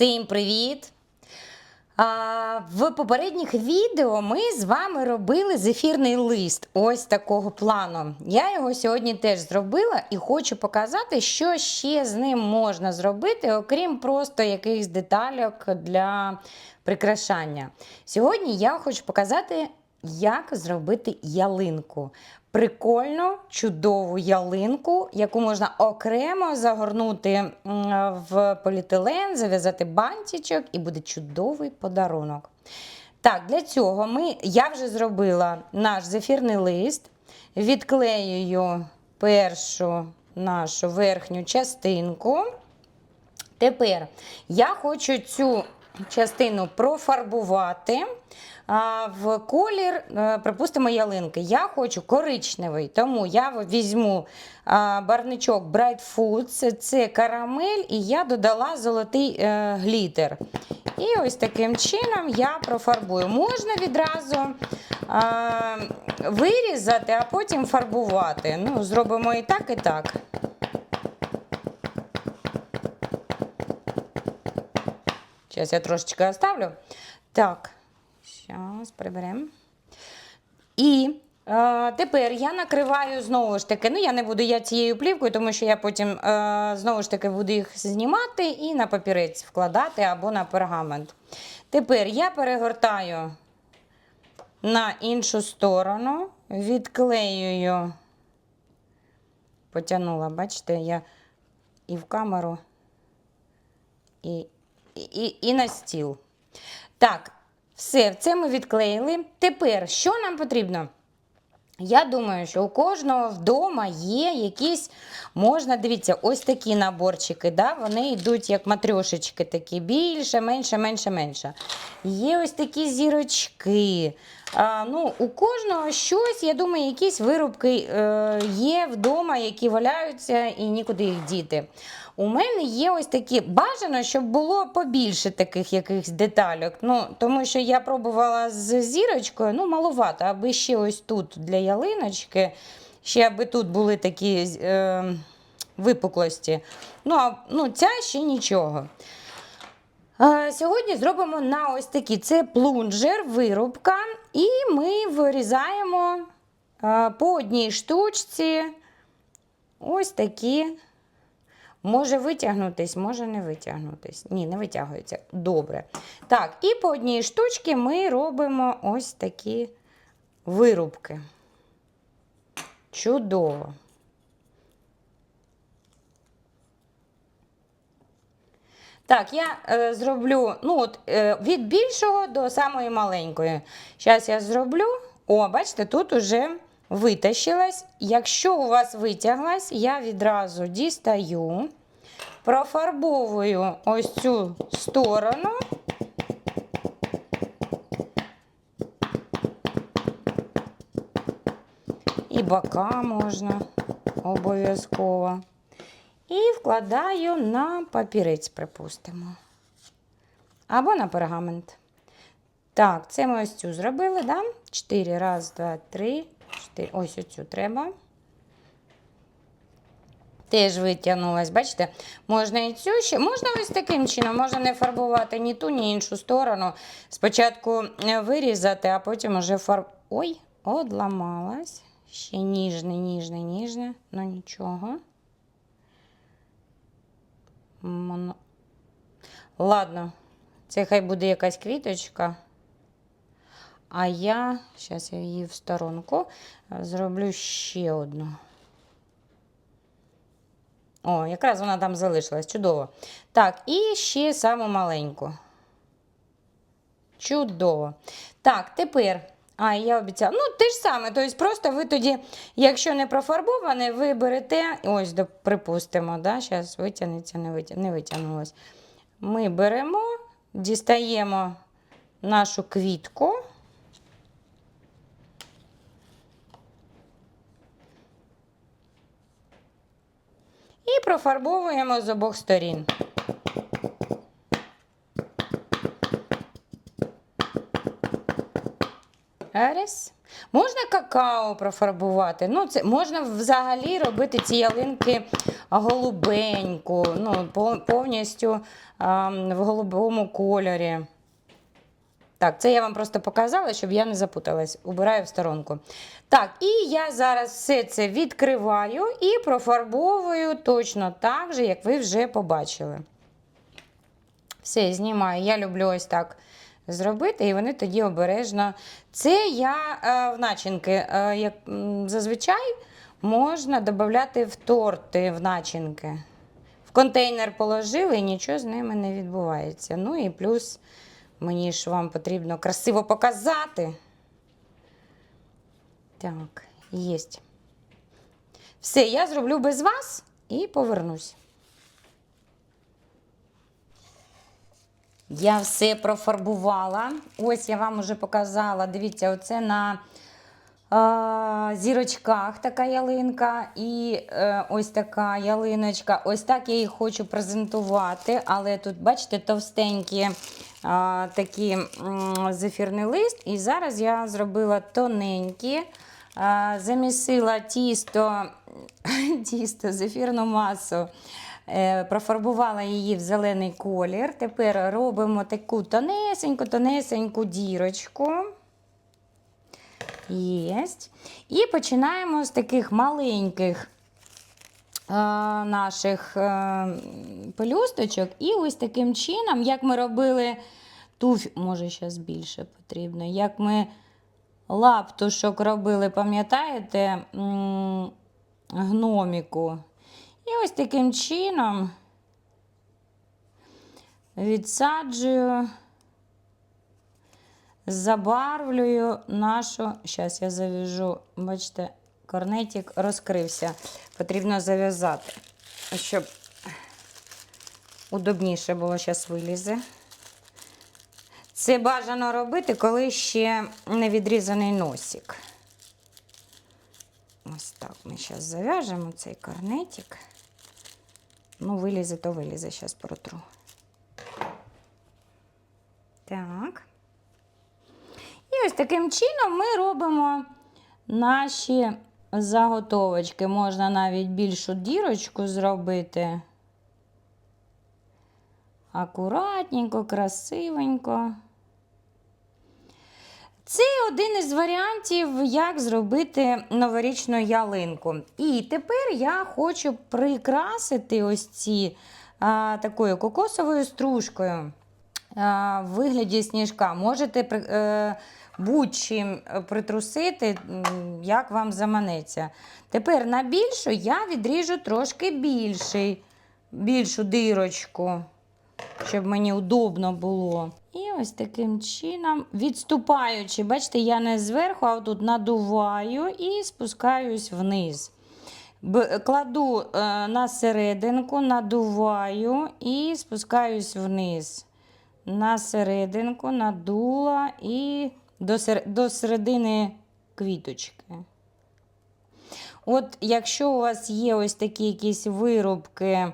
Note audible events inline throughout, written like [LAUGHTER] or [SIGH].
Всім привіт! В попередніх відео ми з вами робили зефірний лист ось такого плану. Я його сьогодні теж зробила і хочу показати, що ще з ним можна зробити, окрім просто якихось детальок для прикрашання. Сьогодні я хочу показати, як зробити ялинку. Прикольну, чудову ялинку, яку можна окремо загорнути в поліетилен, зав'язати бантичок, і буде чудовий подарунок. Так, для цього ми, я вже зробила наш зефірний лист, відклеюю першу нашу верхню частинку. Тепер я хочу цю частину профарбувати в колір, е, припустимо, ялинки. Я хочу коричневий, тому я візьму барничок Bright Food, це, карамель, і я додала золотий е, глітер. І ось таким чином я профарбую. Можна відразу вирізати, а потім фарбувати. Ну, Зробимо і так, і так. Зараз я трошечки оставлю. Так, зараз приберемо. І е, тепер я накриваю знову ж таки, ну я не буду я цією плівкою, тому що я потім е, знову ж таки буду їх знімати і на папірець вкладати або на пергамент. Тепер я перегортаю на іншу сторону, відклеюю, потягнула, бачите, я і в камеру, і і, і на стіл. Так, все, це ми відклеїли. Тепер, що нам потрібно? Я думаю, що у кожного вдома є якісь, можна, дивіться, ось такі наборчики, да? вони йдуть як матрьошечки такі, більше, менше, менше, менше. Є ось такі зірочки. Ну, У кожного щось, я думаю, якісь виробки е, є вдома, які валяються і нікуди їх діти. У мене є ось такі бажано, щоб було побільше таких якихось детальок. Ну, Тому що я пробувала з зірочкою, ну, маловато, аби ще ось тут для ялиночки, ще аби тут були такі е, випуклості. Ну, а ну, ця ще нічого. Е, Сьогодні зробимо на ось такі. Це плунжер, вирубка, і ми вирізаємо е, по одній штучці ось такі. Може витягнутись, може не витягнутись. Ні, не витягується. Добре. Так, і по одній штучці ми робимо ось такі вирубки. Чудово. Так, я е, зроблю ну от, е, від більшого до самої маленької. Зараз я зроблю. О, бачите, тут уже витащилась. Якщо у вас витяглась, я відразу дістаю, профарбовую ось цю сторону. І бока можна обов'язково. І вкладаю на папірець, припустимо. Або на пергамент. Так, це ми ось цю зробили, да? 4. Раз, два, три, чотири. Ось оцю треба. Теж витягнулась, бачите? Можна і цю ще. Можна ось таким чином, можна не фарбувати ні ту, ні іншу сторону. Спочатку е, вирізати, а потім уже фарб. Ой, одламалась. Ще ніжне, ніжне, ніжне, ну нічого. Моно... Ладно, це хай буде якась квіточка. А я, зараз я її в сторонку, зроблю ще одну. О, якраз вона там залишилась. Чудово. Так, і ще саму маленьку. Чудово. Так, тепер. А, я обіцяла. Ну, те ж саме. Тобто, просто ви тоді, якщо не профарбоване, ви берете, ось, припустимо, да, зараз витягнеться, не, витя... не витягнулось. Ми беремо, дістаємо нашу квітку. І профарбовуємо з обох сторін. Раз. Можна какао профарбувати. Ну, це можна взагалі робити ці ялинки голубеньку, ну, повністю а, в голубому кольорі. Так, це я вам просто показала, щоб я не запуталась. Убираю в сторонку. Так, і я зараз все це відкриваю і профарбовую точно так же, як ви вже побачили. Все, знімаю. Я люблю ось так зробити, і вони тоді обережно. Це я е, в начинки. Е, як зазвичай можна додати в торти в начинки. В контейнер положили і нічого з ними не відбувається. Ну і плюс мені ж вам потрібно красиво показати. Так, єсть. Все, я зроблю без вас і повернусь. Я все профарбувала. Ось я вам уже показала. Дивіться, оце на е, зірочках така ялинка і е, ось така ялиночка. Ось так я їх хочу презентувати. Але тут, бачите, товстенькі е, такі м, зефірний лист. І зараз я зробила тоненькі. е, Замісила тісто, [LAUGHS] тісто, зефірну масу. Е, Профарбувала її в зелений колір. Тепер робимо таку тонесеньку-тонесеньку дірочку. Єсть. І починаємо з таких маленьких е, наших е, пелюсточок. І ось таким чином, як ми робили туф, може, зараз більше потрібно, як ми лаптушок робили, пам'ятаєте, гноміку. І ось таким чином відсаджую, забарвлюю нашу. Зараз я зав'яжу, бачите, корнетик розкрився. Потрібно зав'язати, щоб удобніше було зараз вилізе. Це бажано робити, коли ще не відрізаний носик. Ось так ми зараз зав'яжемо цей корнетик. Ну, вилізе, то вилізе, зараз протру. Так. І ось таким чином ми робимо наші заготовочки. Можна навіть більшу дірочку зробити. Акуратненько, красивенько. Це один із варіантів, як зробити новорічну ялинку. І тепер я хочу прикрасити ось ці а, такою кокосовою стружкою а, в вигляді сніжка. Можете е, будь-чим притрусити, як вам заманеться. Тепер на більшу я відріжу трошки більший, більшу дирочку щоб мені удобно було. І ось таким чином, відступаючи, бачите, я не зверху, а тут надуваю і спускаюсь вниз. Кладу е, на серединку, надуваю і спускаюсь вниз. На серединку надула і до, сер... до середини квіточки. От якщо у вас є ось такі якісь вирубки,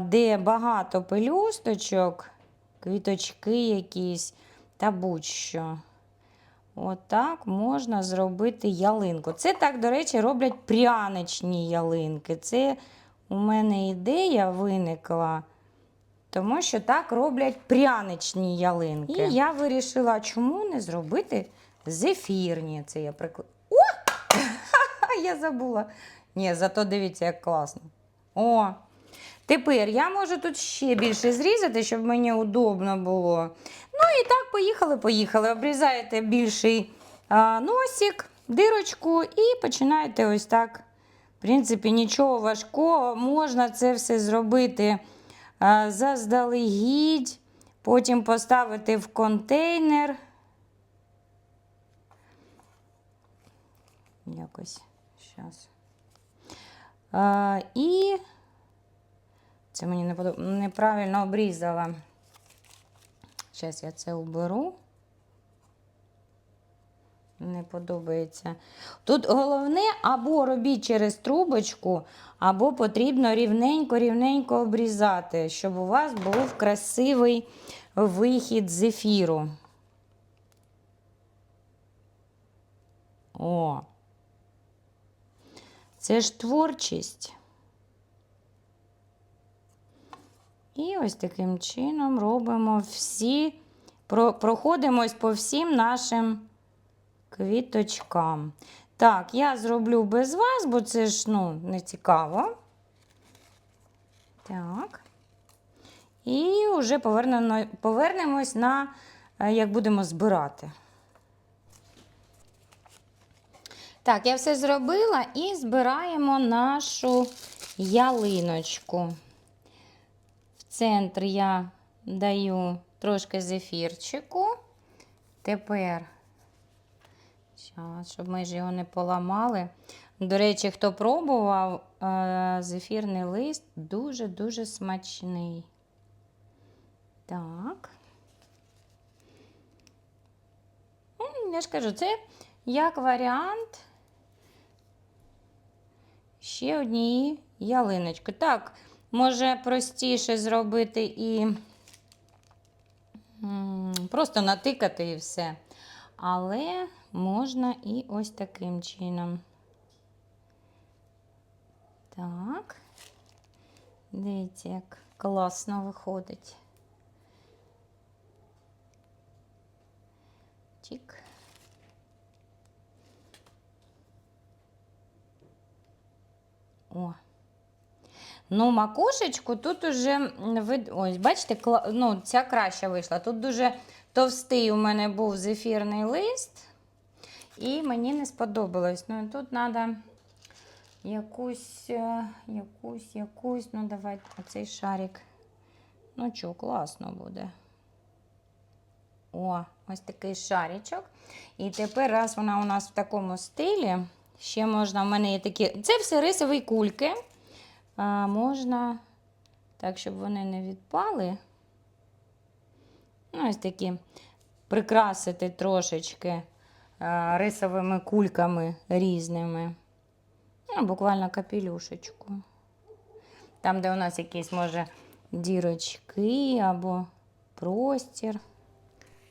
де багато пелюсточок, квіточки якісь та будь-що. Отак можна зробити ялинку. Це так, до речі, роблять пряничні ялинки. Це у мене ідея виникла, тому що так роблять пряничні ялинки. І я вирішила, чому не зробити зефірні. Це я прикл... О! [LAUGHS] я забула. Ні, зато дивіться, як класно. О! Тепер я можу тут ще більше зрізати, щоб мені удобно було. Ну і так, поїхали, поїхали. Обрізаєте більший а, носик, дирочку і починаєте ось так. В принципі, нічого важкого. Можна це все зробити а, заздалегідь, потім поставити в контейнер. Якось зараз. І це мені не подоб... неправильно обрізала. Зараз я це уберу. Не подобається. Тут головне або робіть через трубочку, або потрібно рівненько-рівненько обрізати, щоб у вас був красивий вихід з ефіру. О. Це ж творчість. І ось таким чином робимо всі, проходимось по всім нашим квіточкам. Так, я зроблю без вас, бо це ж ну, не цікаво. Так. І вже повернемо, повернемось на е, як будемо збирати. Так, я все зробила і збираємо нашу ялиночку. Центр я даю трошки зефірчику. Тепер, щоб ми ж його не поламали. До речі, хто пробував, е, зефірний лист дуже-дуже смачний. Так. Я ж кажу, це як варіант ще однієї ялиночки. Так, може простіше зробити і просто натикати і все. Але можна і ось таким чином. Так. Дивіться, як класно виходить. Чик. О. Ну, макушечку тут уже м, вид... Ось, бачите, кла- ну, ця краща вийшла. Тут дуже товстий у мене був зефірний лист, і мені не сподобалось. Ну, тут треба якусь, е, якусь, якусь, ну, давайте оцей шарик. Ну, що, класно буде. О, ось такий шаричок. І тепер, раз вона у нас в такому стилі, ще можна, в мене є такі. Це все рисові кульки. Можна, так, щоб вони не відпали. Ну, ось такі прикрасити трошечки рисовими кульками різними. Ну, буквально капелюшечку. Там, де у нас якісь, може, дірочки або простір.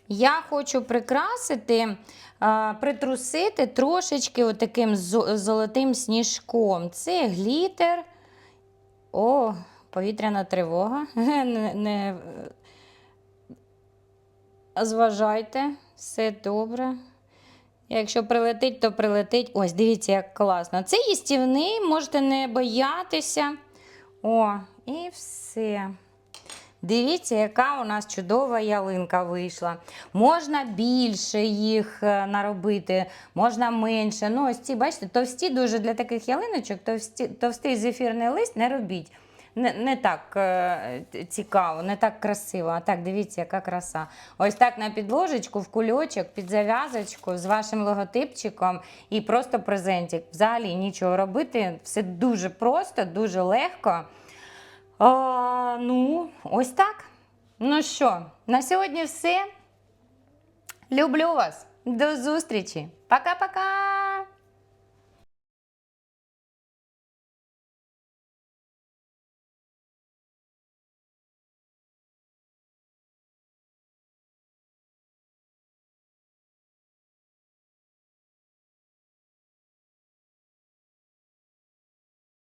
Я хочу прикрасити, притрусити трошечки отаким золотим сніжком. Це глітер. О, повітряна тривога. [LAUGHS] Не, не... е, Зважайте, все добре. Якщо прилетить, то прилетить. Ось, дивіться, як класно. Це їстівний, можете не боятися. О, і все. Дивіться, яка у нас чудова ялинка вийшла. Можна більше їх е, наробити, можна менше. Ну, ось ці, бачите, товсті дуже для таких ялиночок, товсті, товстий зефірний лист не робіть. Не, не так е, цікаво, не так красиво. А так, дивіться, яка краса. Ось так на підложечку, в кульочок, під зав'язочку з вашим логотипчиком і просто презентик. Взагалі нічого робити. Все дуже просто, дуже легко. А, ну, ось так. Ну що, на сьогодні все. Люблю вас. До зустрічі. Пока-пока.